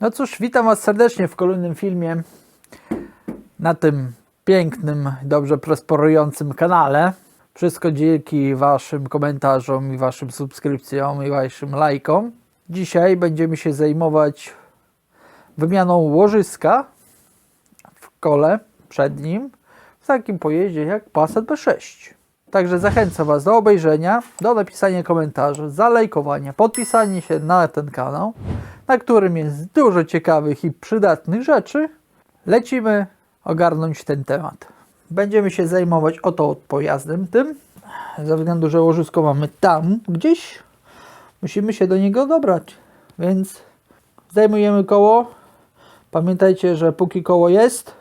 No cóż, witam Was serdecznie w kolejnym filmie na tym pięknym, dobrze prosperującym kanale. Wszystko dzięki Waszym komentarzom i Waszym subskrypcjom i Waszym lajkom. Dzisiaj będziemy się zajmować wymianą łożyska w kole przed nim w takim pojeździe jak Passat B6. Także zachęcam Was do obejrzenia, do napisania komentarzy, zalajkowania, podpisania się na ten kanał, na którym jest dużo ciekawych i przydatnych rzeczy. Lecimy ogarnąć ten temat. Będziemy się zajmować oto pojazdem tym, ze względu, że łożysko mamy tam gdzieś, musimy się do niego dobrać, więc zdejmujemy koło. Pamiętajcie, że póki koło jest,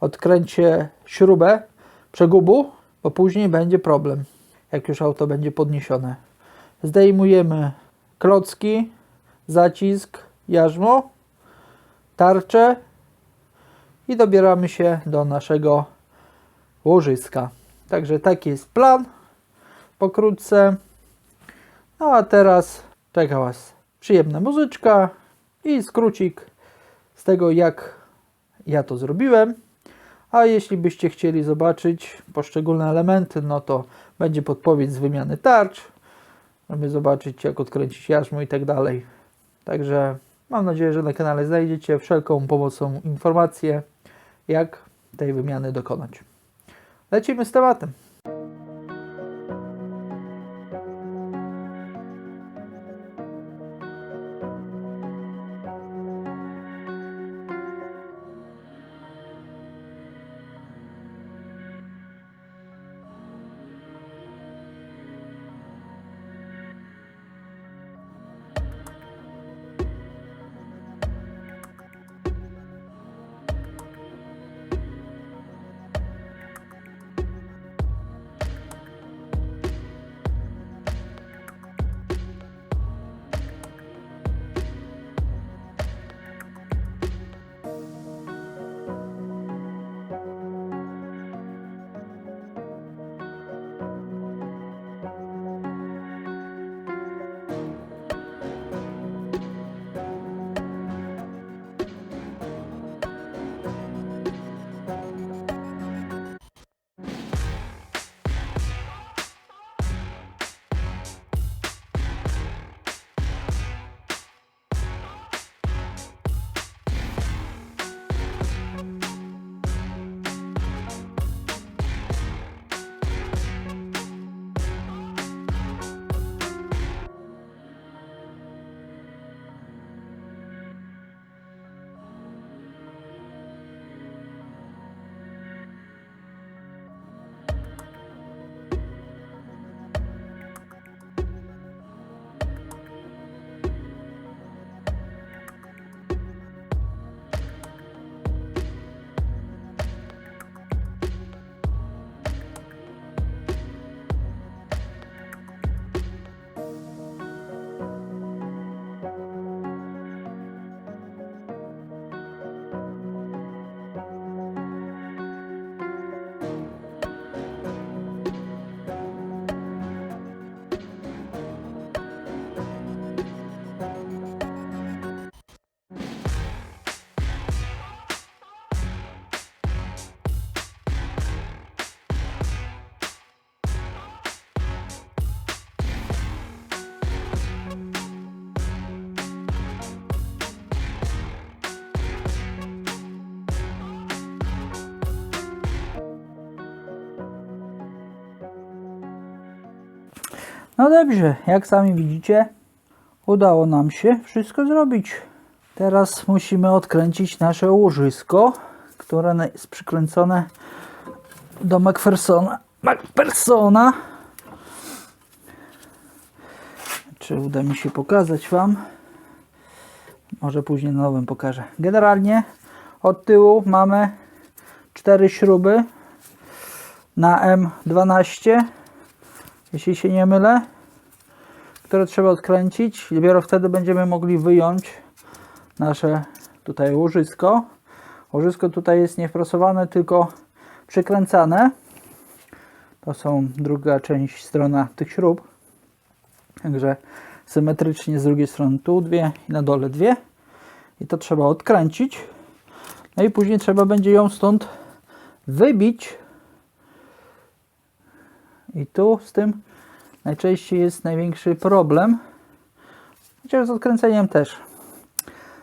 odkręćcie śrubę przegubu, bo później będzie problem, jak już auto będzie podniesione. Zdejmujemy klocki, zacisk, jarzmo, tarczę i dobieramy się do naszego łożyska. Także taki jest plan pokrótce. No a teraz czeka Was przyjemna muzyczka i skrócik z tego jak ja to zrobiłem. A jeśli byście chcieli zobaczyć poszczególne elementy, no to będzie podpowiedź z wymiany tarcz, żeby zobaczyć jak odkręcić jarzmo i tak dalej. Także mam nadzieję, że na kanale znajdziecie wszelką pomocą informacje, jak tej wymiany dokonać. Lecimy z tematem. No dobrze, jak sami widzicie, udało nam się wszystko zrobić. Teraz musimy odkręcić nasze łożysko, które jest przykręcone do MacPhersona. MacPhersona. Czy uda mi się pokazać Wam? Może później na nowym pokażę. Generalnie od tyłu mamy cztery śruby na M12 jeśli się nie mylę, które trzeba odkręcić. Dopiero wtedy będziemy mogli wyjąć nasze tutaj łożysko. Łożysko tutaj jest nie wprasowane, tylko przykręcane. To są druga część, strona tych śrub. Także symetrycznie z drugiej strony tu dwie i na dole dwie. I to trzeba odkręcić. No i później trzeba będzie ją stąd wybić. I tu z tym najczęściej jest największy problem. Chociaż z odkręceniem też.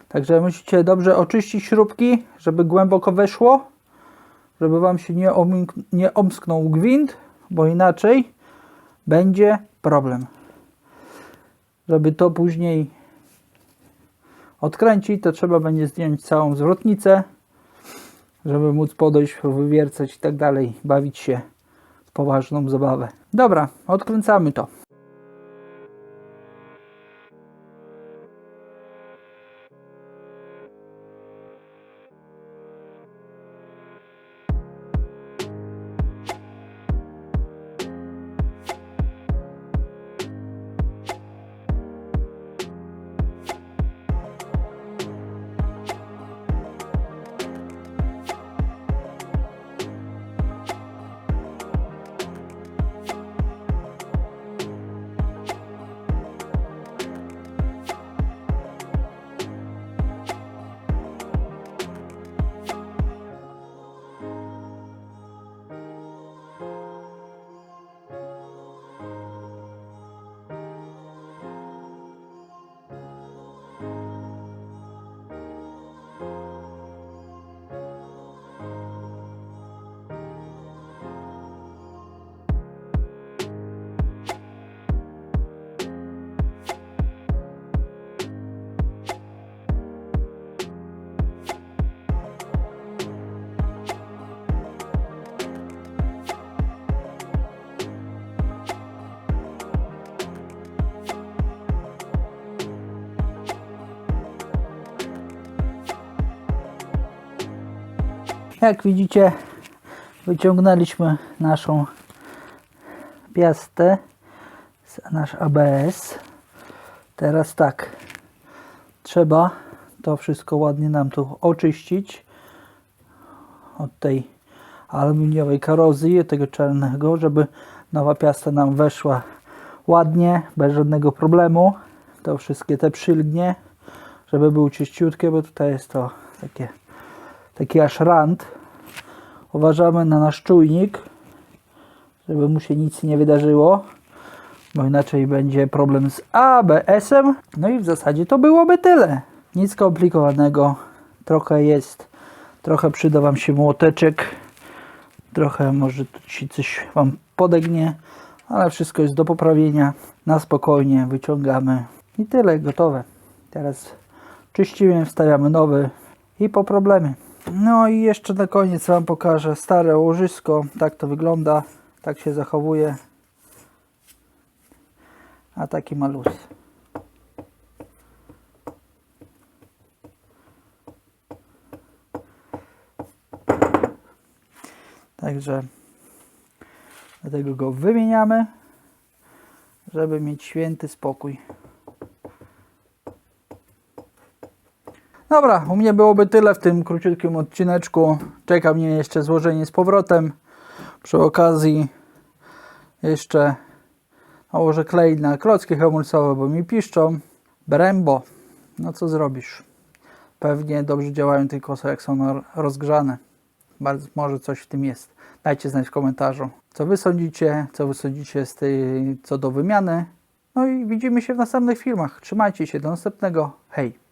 Także musicie dobrze oczyścić śrubki, żeby głęboko weszło, żeby Wam się nie, omink- nie omsknął gwint, bo inaczej będzie problem. Żeby to później odkręcić, to trzeba będzie zdjąć całą zwrotnicę, żeby móc podejść, wywiercać i tak dalej, bawić się poważną zabawę. Dobra, odkręcamy to. Jak widzicie, wyciągnęliśmy naszą piastę, nasz ABS. Teraz tak, trzeba to wszystko ładnie nam tu oczyścić od tej aluminiowej korozji, tego czarnego, żeby nowa piasta nam weszła ładnie, bez żadnego problemu. To wszystkie te przylgnie, żeby były czyściutkie, bo tutaj jest to takie taki aż rand. Uważamy na nasz czujnik, żeby mu się nic nie wydarzyło, bo inaczej będzie problem z ABS-em. No i w zasadzie to byłoby tyle. Nic skomplikowanego. Trochę jest, trochę przyda Wam się młoteczek, trochę może tu się coś Wam podegnie, ale wszystko jest do poprawienia. Na spokojnie wyciągamy i tyle, gotowe. Teraz czyścimy, wstawiamy nowy i po problemy. No i jeszcze na koniec Wam pokażę stare łożysko. Tak to wygląda, tak się zachowuje. A taki ma luz. Także dlatego go wymieniamy, żeby mieć święty spokój. Dobra, u mnie byłoby tyle w tym króciutkim odcineczku. Czeka mnie jeszcze złożenie z powrotem. Przy okazji jeszcze nałożę klej na klocki hamulcowe, bo mi piszczą. Brembo, no co zrobisz? Pewnie dobrze działają tylko jak są rozgrzane. Bardzo, może coś w tym jest. Dajcie znać w komentarzu, co wy sądzicie, co wy sądzicie z tej, co do wymiany. No i widzimy się w następnych filmach. Trzymajcie się, do następnego. Hej!